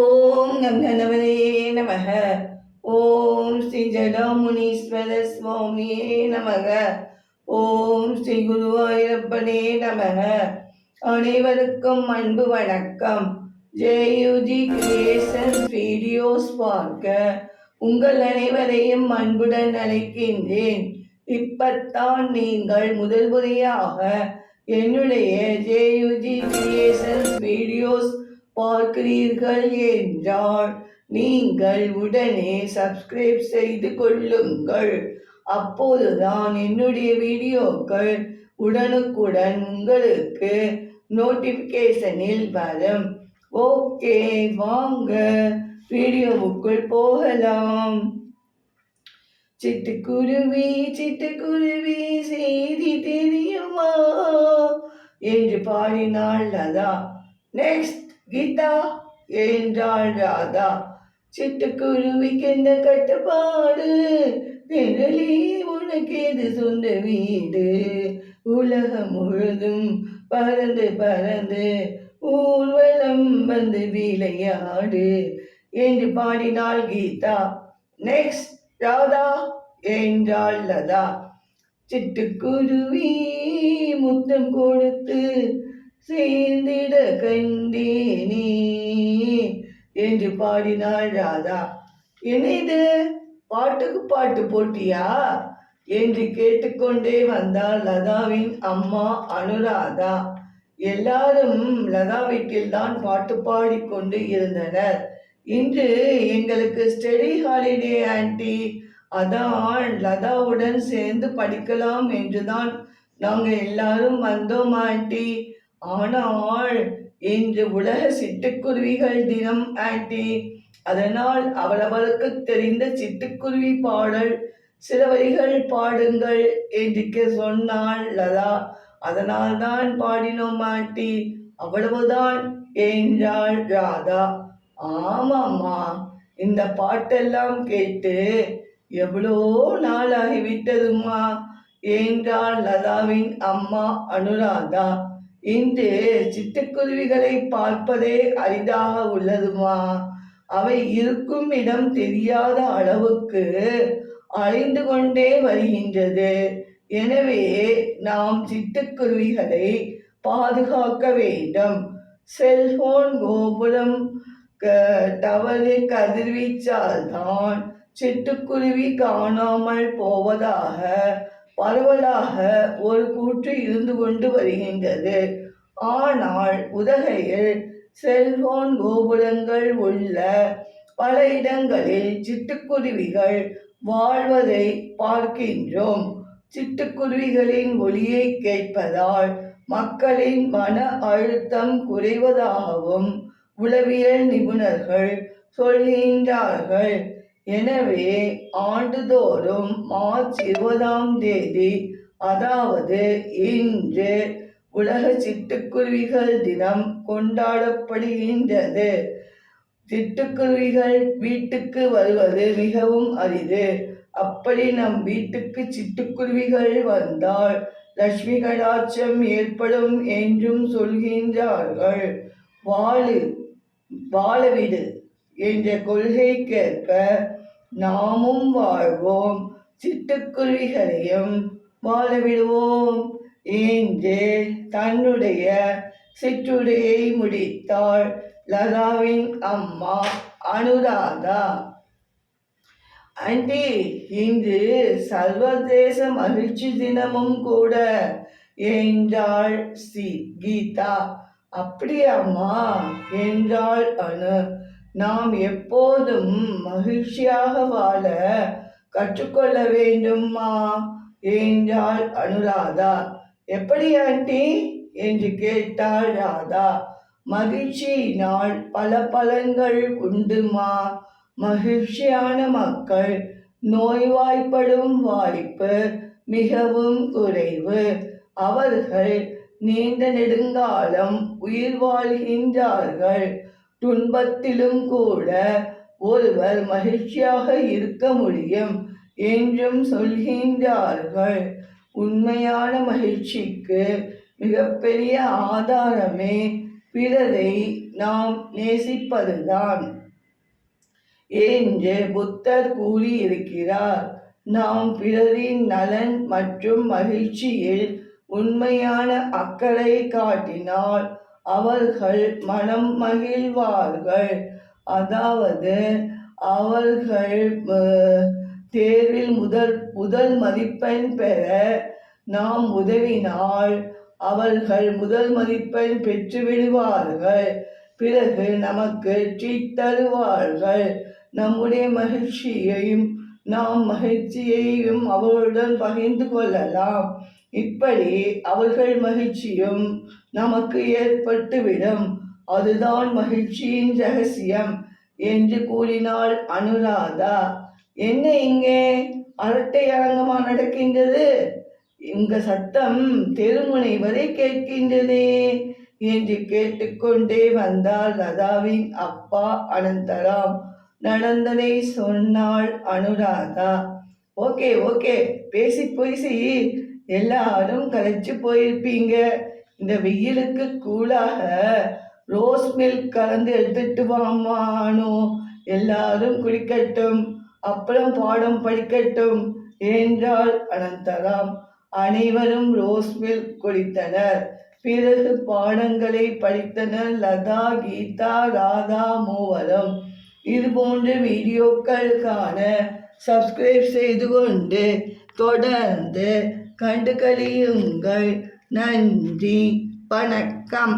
ஓம் கங்கணவரே நமக. ஓம் ஸ்ரீ ஜடாமுனீஸ்வர சுவாமியே நமக. ஓம் ஸ்ரீ குருவாயூரப்பனே நமக. அனைவருக்கும் அன்பு வணக்கம். ஜெயுஜி கிரியேஷன் வீடியோஸ் பார்க்க உங்கள் அனைவரையும் அன்புடன் அழைக்கின்றேன். இப்பத்தான் நீங்கள் முதல் முறையாக என்னுடைய ஜேயுஜி கிரியேஷன்ஸ் வீடியோஸ் பார்க்கிறீர்கள் என்றால் நீங்கள் உடனே சப்ஸ்கிரைப் செய்து கொள்ளுங்கள். அப்போதுதான் என்னுடைய வீடியோக்கள் உடனுக்குடன் உங்களுக்கு நோட்டிஃபிகேஷனில் வரும். ஓகே வாங்க வீடியோவுக்குள் போகலாம். சிட்டுக்குருவி சிட்டுக்குருவி செய்தி தெரியுமா? என்று பாடினாள் லதா. நெக்ஸ்ட் கீதா என்றாள் ராதா. சிட்டுக்குருவிக்கு இந்த கட்டுப்பாடு. திரளி உனக்கு இது சொந்த வீடு? உலகம் முழுதும் பறந்து பறந்து ஊர்வலம் வந்து விளையாடு என்று பாடினாள் கீதா. நெக்ஸ்ட் ராதா என்றாள் லதா. சிட்டுக்குருவி முத்தம் கொடுத்து சேர்ந்திட கண்டேனே என்று பாடினாள் ராதா. என்னது? பாட்டுக்கு பாட்டு போட்டியா? என்று கேட்டுக்கொண்டே வந்தாள் லதாவின் அம்மா அனுராதா. எல்லாரும் லதா வீட்டில்தான் பாட்டு பாடிக்கொண்டு இருந்தனர். இன்று எங்களுக்கு ஸ்டடி ஹாலிடே ஆன்ட்டி அதான் லதாவுடன் சேர்ந்து படிக்கலாம் என்றுதான் நாங்கள் எல்லாரும் வந்தோம் ஆன்ட்டி ஆனால் இன்று உலக சிட்டுக்குருவிகள் தினம் ஆண்டி. அதனால் அவளவளுக்கு தெரிந்த சிட்டுக்குருவி பாடல் சில வரிகள் பாடுங்கள் என்று சொன்னாள் லதா. அதனால் தான் பாடினோம் ஆண்டி. அவ்வளவுதான் என்றாள் ராதா. ஆமாம்மா. இந்த பாட்டெல்லாம் கேட்டு எவ்வளோ நாள் ஆகிவிட்டதுமா என்றாள் லதாவின் அம்மா அனுராதா. இன்று சிட்டுக்குருவிகளை பார்ப்பதே அரிதாக உள்ளதுமா? அவை இருக்கும் இடம் தெரியாத அளவுக்கு அழிந்து கொண்டே வருகின்றது. எனவே நாம் சிட்டுக்குருவிகளை பாதுகாக்க வேண்டும். செல்போன் கோபுரம் டவரு கதிர்வீச்சால் தான் சிட்டுக்குருவி காணாமல் போவதாக பரவலாக ஒரு கூற்று இருந்து கொண்டு வருகின்றது. ஆனால் உதகையில் செல்போன் கோபுரங்கள் உள்ள பல இடங்களில் சிட்டுக்குருவிகள் வாழ்வதை பார்க்கின்றோம். சிட்டுக்குருவிகளின் ஒளியை கேட்பதால் மக்களின் மன அழுத்தம் குறைவதாகவும் உளவியல் நிபுணர்கள் சொல்கின்றார்கள். எனவே ஆண்டுதோறும் மார்ச் இருபதாம் தேதி அதாவது இன்று உலக சிட்டுக்குருவிகள் தினம் கொண்டாடப்படுகின்றது. சிட்டுக்குருவிகள் வீட்டுக்கு வருவது மிகவும் அரிது. அப்படி நம் வீட்டுக்கு சிட்டுக்குருவிகள் வந்தால் லட்சுமி கடாட்சம் ஏற்படும் என்றும் சொல்கின்றார்கள். வாழு வாழவிடு என்ற கொள்கைக்கேற்ப நாமும் வாழ்வோம். சிட்டுக்குருவிகளையும் வாழவிடுவோம். என்று தன்னுடைய சிற்றுரையை முடித்தாள் லதாவின் அம்மா அனுராதா. ஆண்டி இன்று சர்வதேச மகிழ்ச்சி தினமும் கூட என்றாள் சி கீதா. அப்படியாம்மா? என்றாள் அனு. நாம் எப்போதும் மகிழ்ச்சியாக வாழ கற்றுக்கொள்ள வேண்டும்மா? என்றாள் அனுராதா. எப்படி ஆண்டி? என்று கேட்டாள் ராதா. மகிழ்ச்சியினால் பல பலன்கள் உண்டுமா? மகிழ்ச்சியான மக்கள் நோய்வாய்ப்படும் வாய்ப்பு மிகவும் குறைவு. அவர்கள் நீண்ட நெடுங்காலம் உயிர் வாழ்கின்றார்கள். துன்பத்திலும் கூட ஒருவர் மகிழ்ச்சியாக இருக்க முடியும் என்றும் சொல்கின்றார்கள். உண்மையான மகிழ்ச்சிக்கு மிகப்பெரிய ஆதாரமே பிறரை நாம் நேசிப்பதுதான். என்று புத்தர் கூறியிருக்கிறார். நாம் பிறரின் நலன் மற்றும் மகிழ்ச்சியில் உண்மையான அக்கறை காட்டினால் அவர்கள் மனம் மகிழ்வார்கள். அதாவது அவர்கள் தேர்வில் முதல் முதல் மதிப்பெண் பெற நாம் உதவினால் அவர்கள் முதல் மதிப்பெண் பெற்று விடுவார்கள். பிறகு நமக்கு ட்ரீட் தருவார்கள். நம்முடைய மகிழ்ச்சியையும் நாம் மகிழ்ச்சியையும் அவளுடன் பகிர்ந்து கொள்ளலாம். இப்படி அவர்கள் மகிழ்ச்சியும் நமக்கு ஏற்பட்டுவிடும். அதுதான் மகிழ்ச்சியின் ரகசியம் என்று கூறினாள் அனுராதா. என்ன இங்கே? அரட்டை அரங்கமா நடக்கின்றது? உங்க சத்தம் தெருமுனை வரை கேட்கின்றதே என்று கேட்டுக்கொண்டே வந்தார் லதாவின் அப்பா அனந்தராம். நடந்ததை சொன்னாள் அனுராதா. Okay okay. பேசி பேசி. எல்லாரும் கலைச்சு போயிருப்பீங்க. இந்த வெயிலுக்கு கூலாக ரோஸ் மில்க் கலந்து எடுத்துட்டு வாமானோ எல்லாரும் குடிக்கட்டும். அப்புறம் பாடம் படிக்கட்டும் என்றாள் அனந்தராம். அனைவரும் ரோஸ் மில்க் குடித்தனர். பிறகு பாடங்களை படித்தனர் லதா கீதா ராதா மூவரும். இது போன்ற வீடியோக்களுக்கான சப்ஸ்கிரைப் செய்து கொண்டு தொடர்ந்து கண்டு கழியுங்கள் நன்றி. வணக்கம்.